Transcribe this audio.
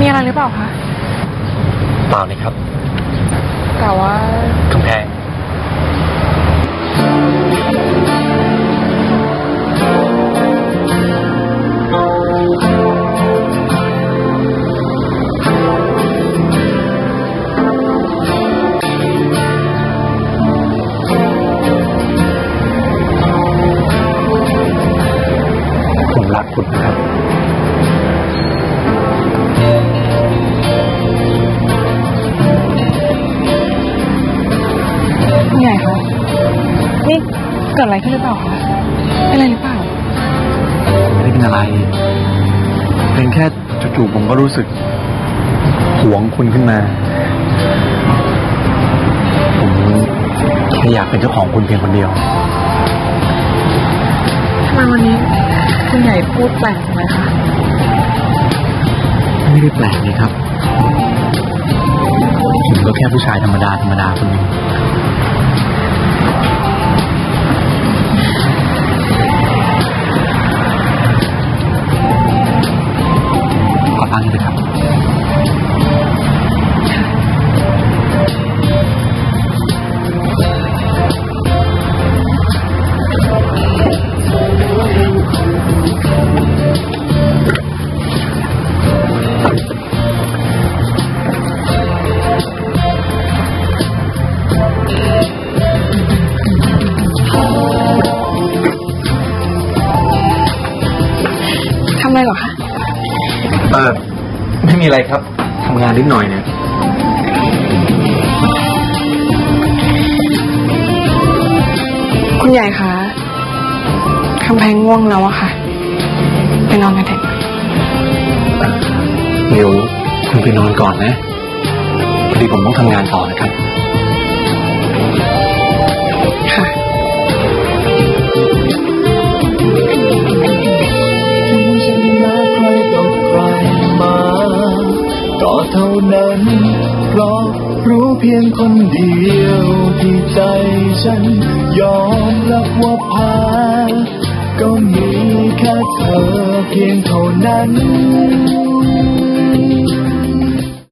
มีอะไรหรือเปล่าคะเปล่าเลยครับ แต่ว่า คุณใหญ่คะ นี่เกิดอะไรขึ้นหรือเปล่าคะเป็นอะไรหรือเปล่า ไม่ได้เป็นอะไร เป็นแค่จู่ๆผมก็รู้สึกหวงคุณขึ้นมา ผมแค่อยากเป็นเจ้าของคุณเพียงคนเดียวทำไมวันนี้คุณใหญ่พูดแปลกจังเลยคะ ไม่ได้แปลกนี่ครับ ผมก็แค่ผู้ชายธรรมดาธรรมดาคนหนึ่ง ไรเหรอคะเออไม่มีอะไรครับทำงานนิดหน่อยเนี่ยคุณใหญ่คะคำแพงง่วงแล้วอะค่ะ ไปนอนกันเถอะเดี๋ยวคุณไปนอนก่อนนะพอดีผมต้องทำงานต่อนะครับ เท่านั้น เพราะรู้เพียงคนเดียวที่ใจฉัน ยอมรับว่าพา ก็มีแค่เธอเพียงเท่านั้น